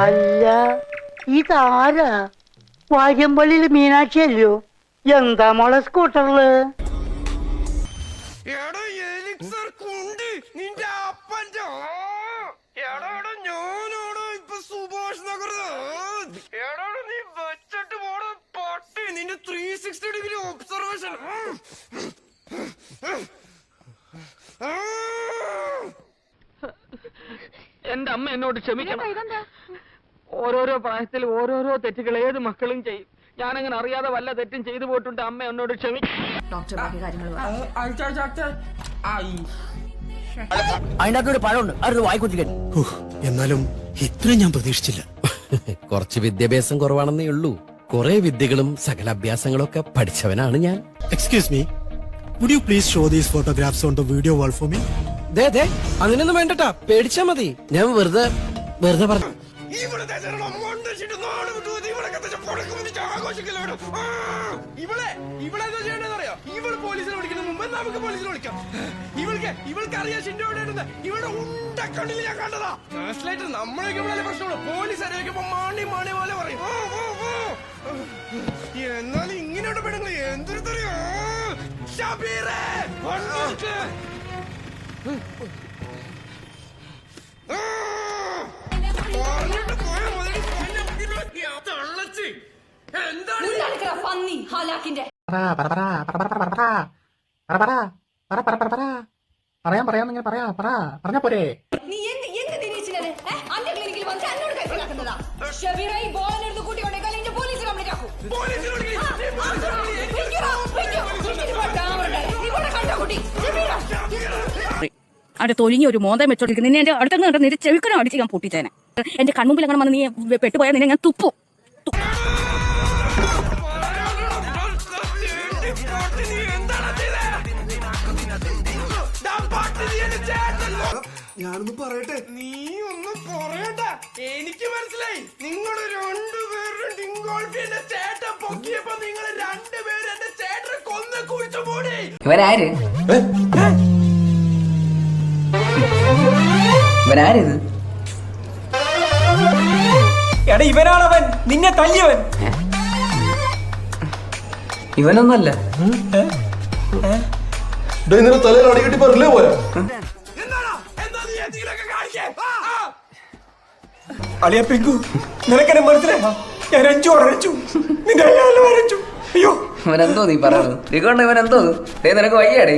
അല്ല ഇതാരാ? വാര്യമ്പള്ളിയിൽ മീനാക്ഷിയല്ലോ എന്താ മോളെ സ്കൂട്ടറിൽ? എടാ എലിക്സർ കുണ്ടി നിന്റെ അപ്പന്റെ ആ! എടാ എടാ ഞാനാണ് ഇപ്പൊ സുഭാഷ് നഗർ എടാ നീ വെച്ചിട്ട് പോണ പട്ടി നിന്റെ ത്രീ സിക്സ്റ്റി ഡിഗ്രി ഒബ്സർവേഷൻ എന്റെ അമ്മ എന്നോട് ക്ഷമിക്കണം. ഓരോരോ പ്രായത്തിൽ ഓരോരോ തെറ്റുകൾ ഏത് മക്കളും ചെയ്യും. ഞാനങ്ങനെ അറിയാതെ വല്ല തെറ്റും ചെയ്തു പോയിട്ടുണ്ട്. അമ്മ എന്നോട് ക്ഷമിക്കും ഡോക്ടർ ബാക്കി കാര്യങ്ങൾ പറ. അതിനകത്തൊരു പഴമുണ്ട്. അത് വായിക്കുത്തിക്കാൻ എന്നാലും ഇത്രയും ഞാൻ പ്രതീക്ഷിച്ചില്ല. കുറച്ച് വിദ്യാഭ്യാസം കുറവാണെന്നേ ഉള്ളൂ. കുറെ വിദ്യകളും സകല അഭ്യാസങ്ങളും ഒക്കെ പഠിച്ചവനാണ് ഞാൻ. Excuse me would you please show these photographs on the video wall for me ദേ ദേ വേണ്ടട്ടാ. പേടിച്ചാ മതി. ഞാൻ വെറുതെ വെറുതെ പറഞ്ഞു. ഇവളെ ഇവളെ വിളിക്കുന്ന പോലീസിനെ വിളിക്കാം. ഇവൾക്ക് ഇവൾക്ക് പോലീസ് മാണി മാണി പോലെ പറയും. എന്നാലും ഇങ്ങനെയുള്ള പെണ്ണുങ്ങൾ എന്തൊരു ഷബീറേ പറയാം പറയാം നിങ്ങൾ പറയാ. പറ പറഞ്ഞ പോരെ. നീ എന്ത് എന്ത് തിരിച്ചില്ലേ അന്റെ ക്ലിനിക്കിൽ വന്നിട്ട് എന്നോട് കൈക്കലാക്കുന്നതാ ഷബീറ ഈ ബോൾ എടുത്ത് കൂട്ടി കൊണ്ടേക്കാൾ എന്റെ പോലീസ് കംപ്ലൈന്റ് ആക്കും. അവിടെ തൊലിഞ്ഞ ഒരു മോന്തം വെച്ചോണ്ടിരിക്കും നിന്നെ എന്റെ അടുത്തങ്ങ് കണ്ട് നിന്റെ ചെവിക്കണം അടിച്ച് ഞാൻ പൊട്ടിച്ചേനെ. എന്റെ കൺമുമ്പിൽ അങ്ങനെ വന്ന് നീ പെട്ടുപോയാൽ നിന്നെ ഞാൻ തുപ്പു. ഞാനൊന്നും പറയട്ടെ? നീ ഒന്നും പറയട്ടെ എനിക്ക് മനസ്സിലായി. നിങ്ങൾ രണ്ടുപേരും ഡിങ്കോൾഫി എന്റെ ചേട്ടൻ പൊക്കിയപ്പോ നിങ്ങൾ രണ്ടുപേരും എന്റെ ചേട്ടനെ കൊന്ന് കുഴിച്ചു മൂടി. ഇവനാര് ഇവനാരിത്? എടാ ഇവനാണവൻ. നിന്നെ തല്ലിയവൻ. ഇവനൊന്നല്ല. തലയിൽ പിങ്കു അയ്യോ. ഇവനെന്തോ നീ പറഞ്ഞത് ഇവനെന്തോ? നിനക്ക് വയ്യാടേ.